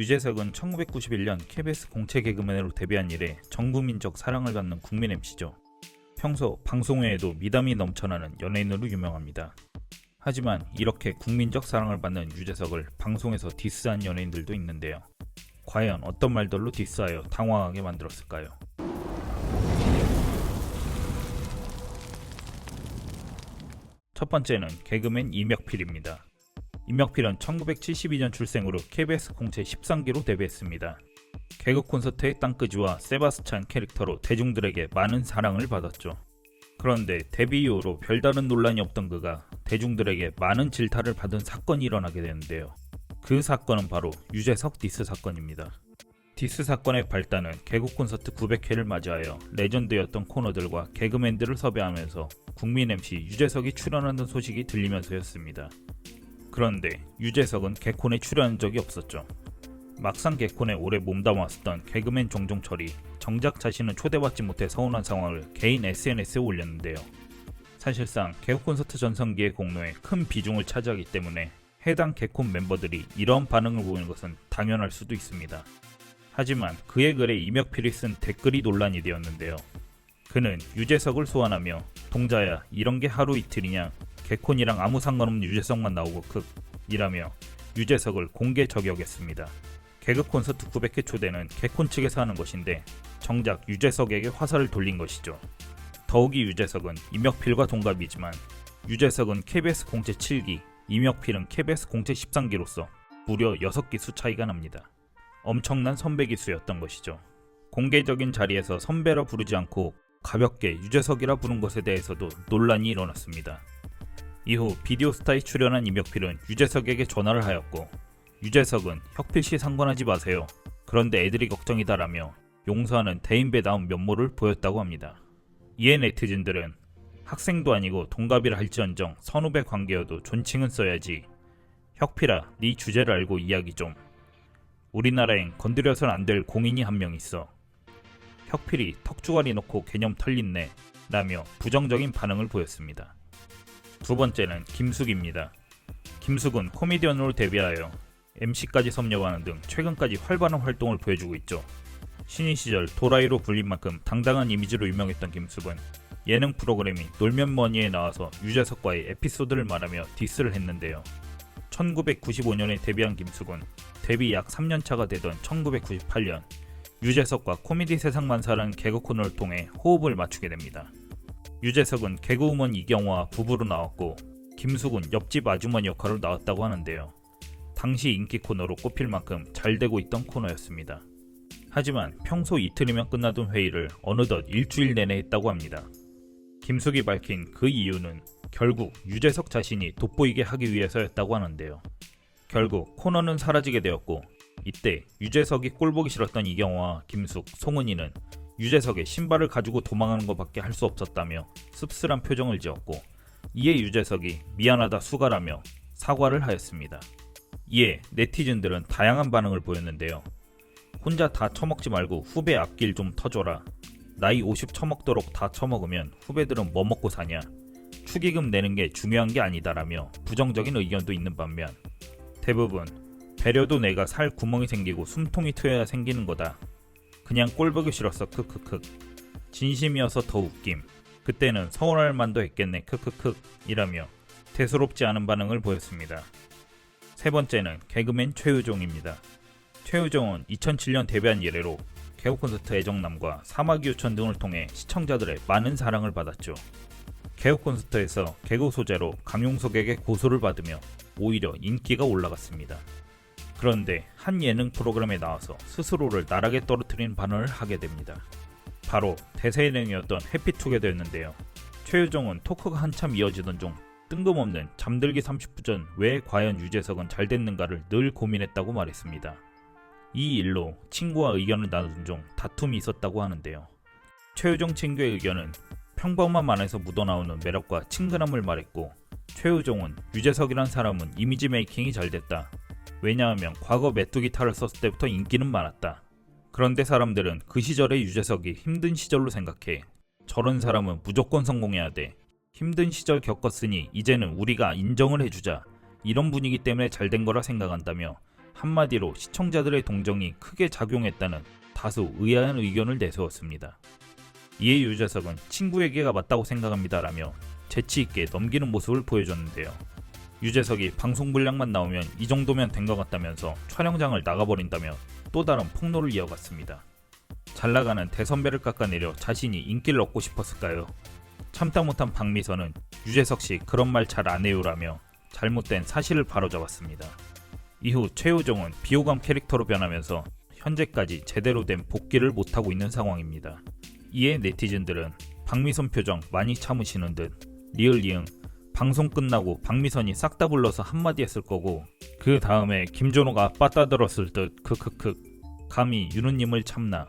유재석은 1991년 KBS 공채 개그맨으로 데뷔한 이래 전국민적 사랑을 받는 국민 MC죠. 평소 방송 외에도 미담이 넘쳐나는 연예인으로 유명합니다. 하지만 이렇게 국민적 사랑을 받는 유재석을 방송에서 디스한 연예인들도 있는데요. 과연 어떤 말들로 디스하여 당황하게 만들었을까요? 첫 번째는 개그맨 이명필입니다. 이명필은 1972년 출생으로 KBS 공채 13기로 데뷔했습니다. 개그 콘서트의 땅끄지와 세바스찬 캐릭터로 대중들에게 많은 사랑을 받았죠. 그런데 데뷔 이후로 별다른 논란이 없던 그가 대중들에게 많은 질타를 받은 사건이 일어나게 되는데요. 그 사건은 바로 유재석 디스 사건입니다. 디스 사건의 발단은 개그 콘서트 900회를 맞이하여 레전드였던 코너들과 개그맨들을 섭외하면서 국민 MC 유재석이 출연하는 소식이 들리면서였습니다. 그런데 유재석은 개콘에 출연한 적이 없었죠. 막상 개콘에 오래 몸담았었던 개그맨 정종철이 정작 자신은 초대받지 못해 서운한 상황을 개인 SNS에 올렸는데요. 사실상 개그 콘서트 전성기의 공로에 큰 비중을 차지하기 때문에 해당 개콘 멤버들이 이런 반응을 보이는 것은 당연할 수도 있습니다. 하지만 그의 글에 이명필이 쓴 댓글이 논란이 되었는데요. 그는 유재석을 소환하며 동자야 이런 게 하루 이틀이냐 개콘이랑 아무 상관없는 유재석만 나오고 극 이라며 유재석을 공개 저격했습니다. 개그 콘서트 900회 초대는 개콘 측에서 하는 것인데 정작 유재석에게 화살을 돌린 것이죠. 더욱이 유재석은 이명필과 동갑이지만 유재석은 KBS 공채 7기, 이명필은 KBS 공채 13기로서 무려 6기수 차이가 납니다. 엄청난 선배 기수였던 것이죠. 공개적인 자리에서 선배라 부르지 않고 가볍게 유재석이라 부른 것에 대해서도 논란이 일어났습니다. 이후 비디오스타에 출연한 이명필은 유재석에게 전화를 하였고 유재석은 혁필 씨 상관하지 마세요. 그런데 애들이 걱정이다라며 용서하는 대인배다운 면모를 보였다고 합니다. 이에 네티즌들은 학생도 아니고 동갑이라 할지언정 선후배 관계여도 존칭은 써야지. 혁필아, 네 주제를 알고 이야기 좀. 우리나라엔 건드려선 안 될 공인이 한 명 있어. 혁필이 턱주가리 놓고 개념 털린네. 라며 부정적인 반응을 보였습니다. 두 번째는 김숙입니다. 김숙은 코미디언으로 데뷔하여 MC까지 섭렵하는 등 최근까지 활발한 활동을 보여주고 있죠. 신인 시절 도라이로 불린 만큼 당당한 이미지로 유명했던 김숙은 예능 프로그램인 놀면 뭐니에 나와서 유재석과의 에피소드를 말하며 디스를 했는데요. 1995년에 데뷔한 김숙은 데뷔 약 3년차가 되던 1998년 유재석과 코미디 세상만사라는 개그 코너를 통해 호흡을 맞추게 됩니다. 유재석은 개그우먼 이경화와 부부로 나왔고 김숙은 옆집 아주머니 역할로 나왔다고 하는데요. 당시 인기 코너로 꼽힐 만큼 잘 되고 있던 코너였습니다. 하지만 평소 이틀이면 끝나던 회의를 어느덧 일주일 내내 했다고 합니다. 김숙이 밝힌 그 이유는 결국 유재석 자신이 돋보이게 하기 위해서였다고 하는데요. 결국 코너는 사라지게 되었고 이때 유재석이 꼴보기 싫었던 이경화와 김숙, 송은이는 유재석의 신발을 가지고 도망가는 것밖에 할 수 없었다며 씁쓸한 표정을 지었고 이에 유재석이 미안하다 수가라며 사과를 하였습니다. 이에 네티즌들은 다양한 반응을 보였는데요. 혼자 다 처먹지 말고 후배 앞길 좀 터줘라. 나이 50 처먹도록 다 처먹으면 후배들은 뭐 먹고 사냐. 축의금 내는 게 중요한 게 아니다라며 부정적인 의견도 있는 반면 대부분 배려도 내가 살 구멍이 생기고 숨통이 트여야 생기는 거다. 그냥 꼴보기 싫었어 크크크. 진심이어서 더 웃김. 그때는 서운할 만도 했겠네 크크크 이라며 대수롭지 않은 반응을 보였습니다. 세 번째는 개그맨 최유종입니다. 최유종은 2007년 데뷔한 이래로 개그 콘서트 애정남과 사마귀 유천 등을 통해 시청자들의 많은 사랑을 받았죠. 개그 콘서트에서 개그 소재로 강용석에게 고소를 받으며 오히려 인기가 올라갔습니다. 그런데 한 예능 프로그램에 나와서 스스로를 나락에 떨어뜨리는 반응을 하게 됩니다. 바로 대세 예능이었던 해피투게더였는데요. 최유정은 토크가 한참 이어지던 중 뜬금없는 잠들기 30분 전 왜 과연 유재석은 잘 됐는가를 늘 고민했다고 말했습니다. 이 일로 친구와 의견을 나눈 중 다툼이 있었다고 하는데요. 최유정 친구의 의견은 평범한 만에서 묻어나오는 매력과 친근함을 말했고 최유정은 유재석이란 사람은 이미지 메이킹이 잘 됐다. 왜냐하면 과거 메뚜기 탈을 썼을 때부터 인기는 많았다. 그런데 사람들은 그 시절의 유재석이 힘든 시절로 생각해. 저런 사람은 무조건 성공해야 돼. 힘든 시절 겪었으니 이제는 우리가 인정을 해주자. 이런 분위기 때문에 잘 된 거라 생각한다며 한마디로 시청자들의 동정이 크게 작용했다는 다소 의아한 의견을 내세웠습니다. 이에 유재석은 친구 얘기가 맞다고 생각합니다라며 재치 있게 넘기는 모습을 보여줬는데요. 유재석이 방송 분량만 나오면 이 정도면 된 것 같다면서 촬영장을 나가버린다며 또 다른 폭로를 이어갔습니다. 잘 나가는 대선배를 깎아내려 자신이 인기를 얻고 싶었을까요? 참다 못한 박미선은 유재석 씨 그런 말 잘 안 해요라며 잘못된 사실을 바로잡았습니다. 이후 최우종은 비호감 캐릭터로 변하면서 현재까지 제대로 된 복귀를 못하고 있는 상황입니다. 이에 네티즌들은 박미선 표정 많이 참으시는 듯 리을 이응 방송 끝나고 박미선이 싹 다 불러서 한마디 했을 거고 그 다음에 김준호가 빠따 들었을 듯 크크크 감히 윤우님을 참나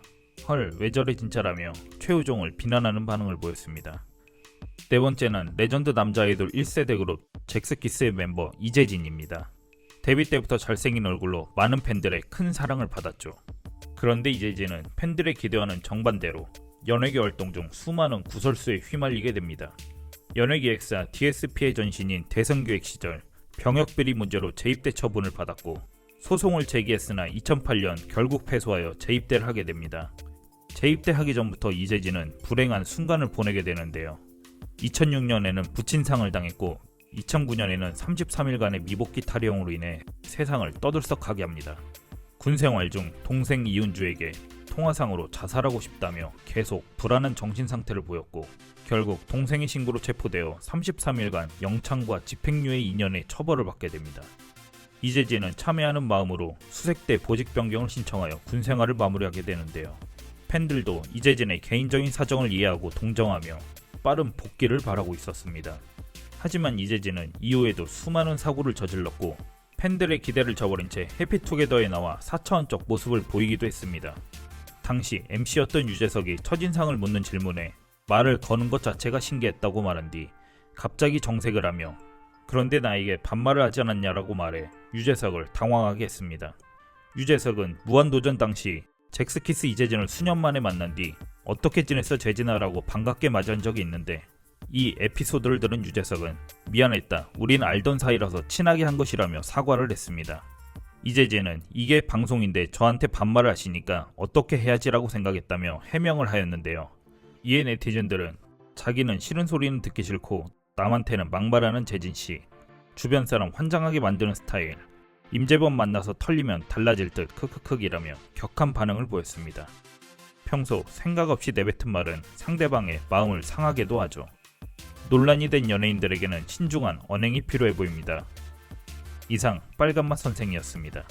헐 왜 저래 진짜라며 최우종을 비난하는 반응을 보였습니다. 네 번째는 레전드 남자 아이돌 1세대 그룹 잭스키스의 멤버 이재진입니다. 데뷔 때부터 잘생긴 얼굴로 많은 팬들의 큰 사랑을 받았죠. 그런데 이재진은 팬들의 기대와는 정반대로 연예계 활동 중 수많은 구설수에 휘말리게 됩니다. 연예기획사 DSP의 전신인 대성교육 시절 병역비리 문제로 재입대 처분을 받았고 소송을 제기했으나 2008년 결국 패소하여 재입대를 하게 됩니다. 재입대하기 전부터 이재진은 불행한 순간을 보내게 되는데요. 2006년에는 부친상을 당했고 2009년에는 33일간의 미복귀 탈영으로 인해 세상을 떠들썩하게 합니다. 군 생활 중 동생 이윤주에게 통화상으로 자살하고 싶다며 계속 불안한 정신 상태를 보였고 결국 동생의 신고로 체포되어 33일간 영창과 집행유예 2년의 처벌을 받게 됩니다. 이재진은 참여하는 마음으로 수색대 보직 변경을 신청하여 군 생활을 마무리하게 되는데요. 팬들도 이재진의 개인적인 사정을 이해하고 동정하며 빠른 복귀를 바라고 있었습니다. 하지만 이재진은 이후에도 수많은 사고를 저질렀고 팬들의 기대를 저버린 채 해피투게더에 나와 4차원적 모습을 보이기도 했습니다. 당시 MC였던 유재석이 첫인상을 묻는 질문에 말을 거는 것 자체가 신기했다고 말한 뒤 갑자기 정색을 하며 그런데 나에게 반말을 하지 않았냐라고 말해 유재석을 당황하게 했습니다. 유재석은 무한도전 당시 잭스키스 이재진을 수년 만에 만난 뒤 어떻게 지냈어 재진아라고 반갑게 맞이한 적이 있는데 이 에피소드를 들은 유재석은 미안했다. 우린 알던 사이라서 친하게 한 것이라며 사과를 했습니다. 이재진은 이게 방송인데 저한테 반말을 하시니까 어떻게 해야지라고 생각했다며 해명을 하였는데요. 이에 네티즌들은 자기는 싫은 소리는 듣기 싫고 남한테는 막말하는 재진 씨, 주변 사람 환장하게 만드는 스타일, 임재범 만나서 털리면 달라질 듯 크크크이라며 격한 반응을 보였습니다. 평소 생각 없이 내뱉은 말은 상대방의 마음을 상하게도 하죠. 논란이 된 연예인들에게는 신중한 언행이 필요해 보입니다. 이상 빨간맛 선생이었습니다.